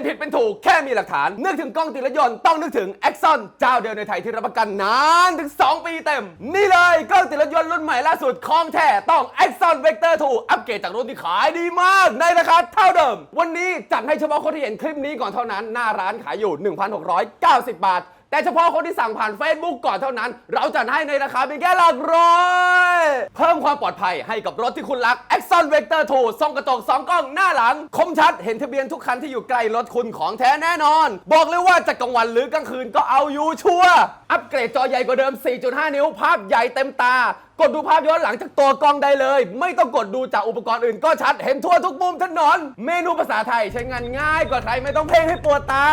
นผิดเป็นถูกแค่มีหลักฐาน นึกถึงกล้องติดรถยนต์ต้องนึกถึงแอคซอนเจ้าเดียวในไทยที่รับประกันนานถึง 2 ปีเต็ม นี่เลยกล้องติดรถยนต์รุ่นใหม่ล่าสุดคล้องแท้ต้องแอคซอนเวกเตอร์ถูกอัปเกรดจากรุ่นที่ขายดีมากในราคาเท่าเดิม วันนี้จัดให้เฉพาะคนที่เห็นคลิปนี้ก่อนเท่านั้น หน้าร้านขายอยู่ 1,690 บาท แต่เฉพาะคนที่สั่งผ่าน Facebook ก่อนเท่านั้น เราจัดให้ในราคาเพียงแค่หลักร้อย เพิ่มความปลอดภัยให้กับรถที่คุณรัก Exxon Vector 2ส่องกระจก2กล้องหน้าหลัง คมชัดเห็นทะเบียนทุกคันที่อยู่ใกล้รถคุณของแท้แน่นอน บอกเลยว่าจะกลางวันหรือกลางคืนก็เอาอยู่ชัวร์อัปเกรดจอใหญ่กว่าเดิม 4.5 นิ้ว ภาพใหญ่เต็มตา กดดูภาพย้อนหลังจากตัวกล้องได้เลย ไม่ต้องกดดูจากอุปกรณ์อื่นก็ชัด เห็นทั่วทุกมุมถนน เมนูภาษาไทยใช้งานง่ายกว่าใครไม่ต้องเพ่งให้ปวดตา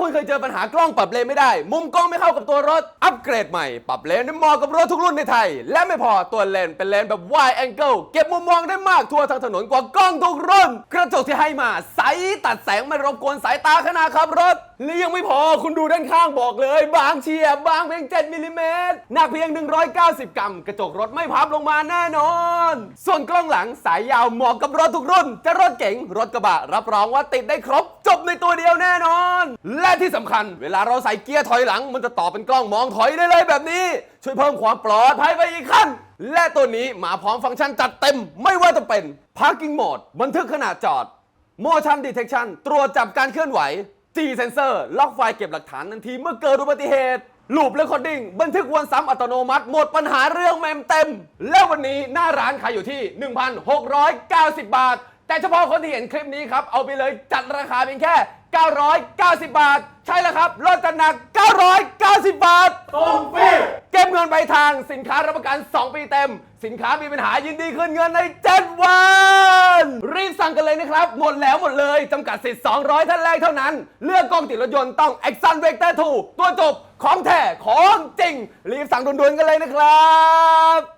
คุณเคยเจอปัญหากล้องปรับเลนไม่ได้ มุมกล้องไม่เข้ากับตัวรถ อัปเกรดใหม่ ปรับเลนได้เหมาะกับรถทุกรุ่นในไทย และไม่พอตัวเลนเป็นเลนแบบ wide angle เก็บมุมมองได้มากทั่วทั้งถนนกว่ากล้องทุกรุ่น กระจกที่ให้มาใสตัดแสงไม่รบกวนสายตาขณะขับรถและยังไม่พอคุณดูด้านข้างบอกเลย บางเฉียบบางเพียง 7มิลลิเมตรหนักเพียง 190 กรัม กระจกรถไม่พับลงมาแน่นอน ส่วนกล้องหลังสายยาวเหมาะกับรถทุกรุ่น จะรถเก๋งรถกระบะรับรองว่าติดได้ครบ จบในตัวเดียวแน่นอน และที่สำคัญ เวลาเราใส่เกียร์ถอยหลัง มันจะต่อเป็นกล้องมองถอยได้เลยแบบนี้ ช่วยเพิ่มความปลอดภัยไปอีกขั้น และตัวนี้มาพร้อมฟังก์ชันจัดเต็ม ไม่ว่าจะเป็น Parking Mode บันทึกขณะจอด Motion Detection ตรวจจับการเคลื่อนไหว G Sensor ล็อกไฟล์เก็บหลักฐานทันทีเมื่อเกิดอุบัติเหตุ Loop Recording บันทึกวนซ้ำอัตโนมัติ หมดปัญหาเรื่องเมมเต็ม และวันนี้หน้าร้านขายอยู่ที่ 1,690 บาท แต่เฉพาะคนที่เห็นคลิปนี้ครับ เอาไปเลยจัดราคาเพียงแค่ 990 บาท ใช่แล้วครับลดจัดหนัก 990 บาทส่งฟรีเก็บเงินไปลายทางสินค้ารับประกัน 2 ปีเต็ม สินค้ามีปัญหายินดีคืนเงินใน 7 วัน รีบสั่งกันเลยนะครับ หมดแล้วหมดเลยจำกัดสิทธิ์ 200 ท่านแรกเท่านั้น เลือกกล้องติดรถยนต์ต้อง Exxon Vector 2 ตัวจบของแท้ของจริง รีบสั่งด่วนๆกันเลยนะครับ